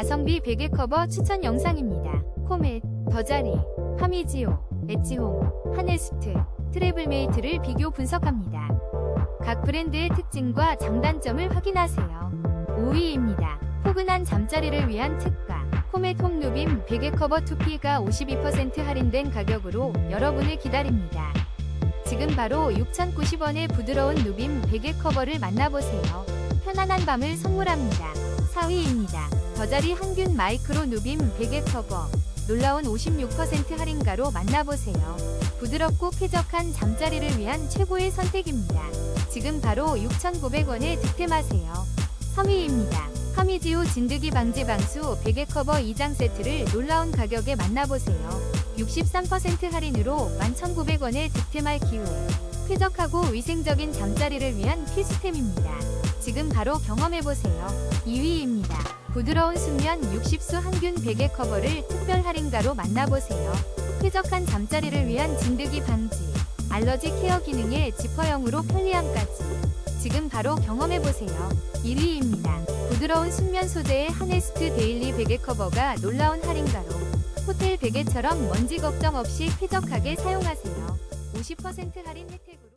가성비 베개 커버 추천 영상입니다. 코멧, 더자리, 하미지오, 엣지홈, 하네스트, 트래블메이트를 비교 분석합니다. 각 브랜드의 특징과 장단점을 확인하세요. 5위입니다. 포근한 잠자리를 위한 특가. 코멧 홈누빔 베개 커버 2P가 52% 할인된 가격으로 여러분을 기다립니다. 지금 바로 6,090원의 부드러운 누빔 베개 커버를 만나보세요. 편안한 밤을 선물합니다. 4위입니다. 더자리 항균 마이크로 누빔 베개 커버. 놀라운 56% 할인가로 만나보세요. 부드럽고 쾌적한 잠자리를 위한 최고의 선택입니다. 지금 바로 6,900원에 득템하세요. 3위입니다. 카미지오 진드기 방지 방수 베개 커버 2장 세트를 놀라운 가격에 만나보세요. 63% 할인으로 11,900원에 득템할 기회. 쾌적하고 위생적인 잠자리를 위한 필수템입니다. 지금 바로 경험해보세요. 2위입니다. 부드러운 순면 60수 항균 베개 커버를 특별 할인가로 만나보세요. 쾌적한 잠자리를 위한 진드기 방지, 알러지 케어 기능에 지퍼형으로 편리함까지. 지금 바로 경험해보세요. 1위입니다. 부드러운 순면 소재의 하네스트 데일리 베개 커버가 놀라운 할인가로 호텔 베개처럼 먼지 걱정 없이 쾌적하게 사용하세요. 50% 할인 혜택으로